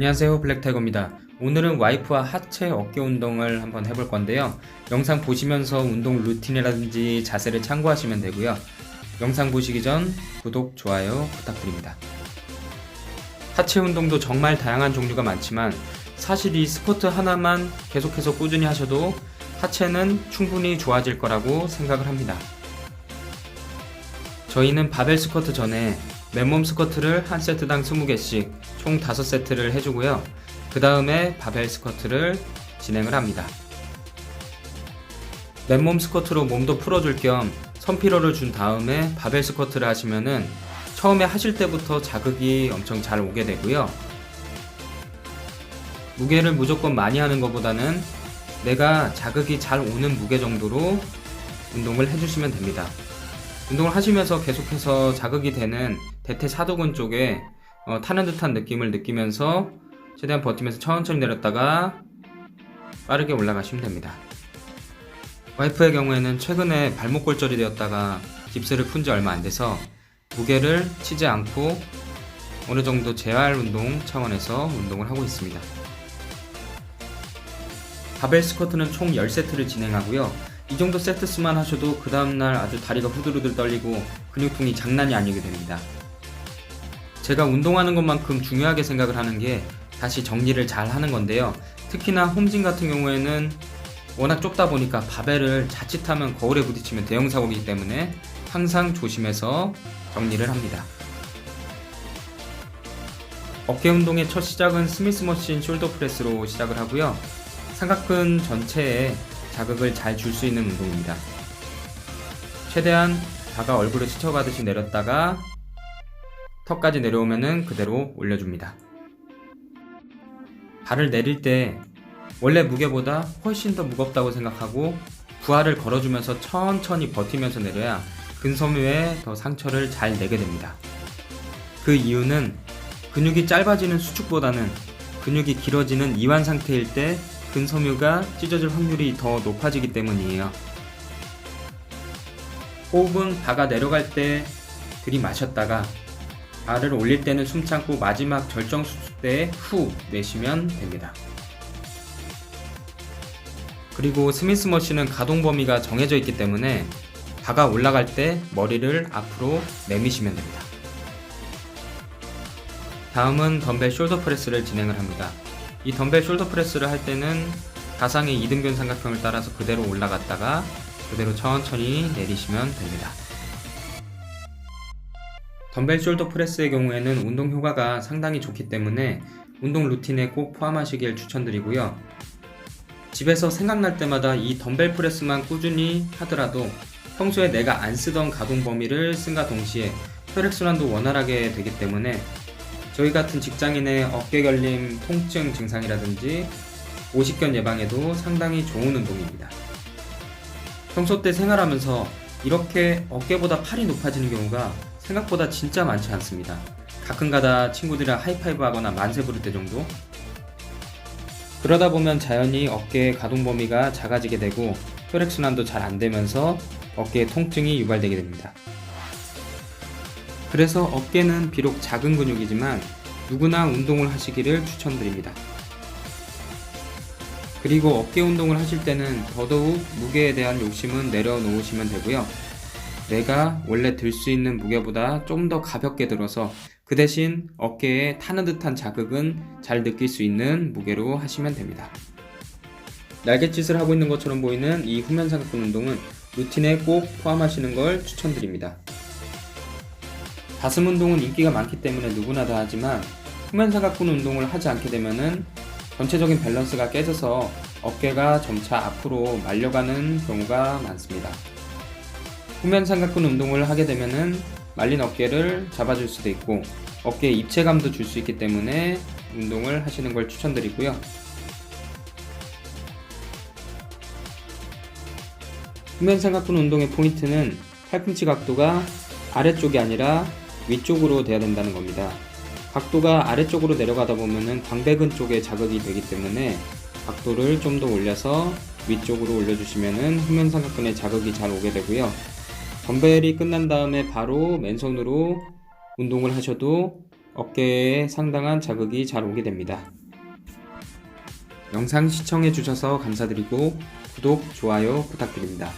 안녕하세요 블랙타이거입니다. 오늘은 와이프와 하체 어깨 운동을 한번 해볼 건데요. 영상 보시면서 운동 루틴이라든지 자세를 참고하시면 되고요. 영상 보시기 전 구독, 좋아요 부탁드립니다. 하체 운동도 정말 다양한 종류가 많지만 사실 이 스쿼트 하나만 계속해서 꾸준히 하셔도 하체는 충분히 좋아질 거라고 생각을 합니다. 저희는 바벨 스쿼트 전에 맨몸 스쿼트를 한 세트당 20개씩 총 5세트를 해주고요. 그 다음에 바벨 스쿼트를 진행을 합니다. 맨몸 스쿼트로 몸도 풀어줄 겸 선피로를 준 다음에 바벨 스쿼트를 하시면은 처음에 하실 때부터 자극이 엄청 잘 오게 되고요. 무게를 무조건 많이 하는 것보다는 내가 자극이 잘 오는 무게 정도로 운동을 해주시면 됩니다. 운동을 하시면서 계속해서 자극이 되는 대퇴 사두근 쪽에 어, 타는 듯한 느낌을 느끼면서 최대한 버티면서 천천히 내렸다가 빠르게 올라가시면 됩니다. 와이프의 경우에는 최근에 발목 골절이 되었다가 깁스를 푼 지 얼마 안 돼서 무게를 치지 않고 어느 정도 재활 운동 차원에서 운동을 하고 있습니다. 바벨 스쿼트는 총 10세트를 진행하고요. 이 정도 세트 수만 하셔도 그 다음날 아주 다리가 후들후들 떨리고 근육통이 장난이 아니게 됩니다. 제가 운동하는 것만큼 중요하게 생각을 하는 게 다시 정리를 잘 하는 건데요. 특히나 홈진 같은 경우에는 워낙 좁다 보니까 바벨을 자칫하면 거울에 부딪히면 대형 사고이기 때문에 항상 조심해서 정리를 합니다. 어깨 운동의 첫 시작은 스미스 머신 숄더 프레스로 시작을 하고요. 삼각근 전체에 자극을 잘 줄 수 있는 운동입니다. 최대한 바가 얼굴에 스쳐가듯이 내렸다가 턱까지 내려오면은 그대로 올려줍니다. 발을 내릴 때 원래 무게보다 훨씬 더 무겁다고 생각하고 부하를 걸어주면서 천천히 버티면서 내려야 근섬유에 더 상처를 잘 내게 됩니다. 그 이유는 근육이 짧아지는 수축보다는 근육이 길어지는 이완 상태일 때 근섬유가 찢어질 확률이 더 높아지기 때문이에요. 호흡은 바가 내려갈 때 들이마셨다가 발을 올릴 때는 숨 참고 마지막 절정 수축 때후 내쉬면 됩니다. 그리고 스미스 머신은 가동 범위가 정해져 있기 때문에 바가 올라갈 때 머리를 앞으로 내미시면 됩니다. 다음은 덤벨 숄더 프레스를 진행을 합니다. 이 덤벨 숄더 프레스를 할 때는 가상의 이등변 삼각형을 따라서 그대로 올라갔다가 그대로 천천히 내리시면 됩니다. 덤벨 숄더 프레스의 경우에는 운동 효과가 상당히 좋기 때문에 운동 루틴에 꼭 포함하시길 추천드리고요. 집에서 생각날 때마다 이 덤벨 프레스만 꾸준히 하더라도 평소에 내가 안 쓰던 가동 범위를 쓴과 동시에 혈액순환도 원활하게 되기 때문에 저희 같은 직장인의 어깨 결림, 통증 증상이라든지 오십견 예방에도 상당히 좋은 운동입니다. 평소 때 생활하면서 이렇게 어깨보다 팔이 높아지는 경우가 생각보다 진짜 많지 않습니다. 가끔가다 친구들이랑 하이파이브 하거나 만세 부를 때 정도? 그러다 보면 자연히 어깨의 가동 범위가 작아지게 되고 혈액순환도 잘 안 되면서 어깨에 통증이 유발되게 됩니다. 그래서 어깨는 비록 작은 근육이지만 누구나 운동을 하시기를 추천드립니다. 그리고 어깨 운동을 하실 때는 더더욱 무게에 대한 욕심은 내려놓으시면 되고요. 내가 원래 들 수 있는 무게보다 좀 더 가볍게 들어서 그 대신 어깨에 타는 듯한 자극은 잘 느낄 수 있는 무게로 하시면 됩니다. 날갯짓을 하고 있는 것처럼 보이는 이 후면 삼각근 운동은 루틴에 꼭 포함하시는 걸 추천드립니다. 가슴 운동은 인기가 많기 때문에 누구나 다 하지만 후면 삼각근 운동을 하지 않게 되면은 전체적인 밸런스가 깨져서 어깨가 점차 앞으로 말려가는 경우가 많습니다. 후면 삼각근 운동을 하게 되면은 말린 어깨를 잡아줄 수도 있고 어깨에 입체감도 줄 수 있기 때문에 운동을 하시는 걸 추천드리고요. 후면 삼각근 운동의 포인트는 팔꿈치 각도가 아래쪽이 아니라 위쪽으로 돼야 된다는 겁니다. 각도가 아래쪽으로 내려가다 보면은 광배근 쪽에 자극이 되기 때문에 각도를 좀 더 올려서 위쪽으로 올려주시면은 후면 삼각근에 자극이 잘 오게 되고요. 덤벨이 끝난 다음에 바로 맨손으로 운동을 하셔도 어깨에 상당한 자극이 잘 오게 됩니다. 영상 시청해 주셔서 감사드리고 구독, 좋아요 부탁드립니다.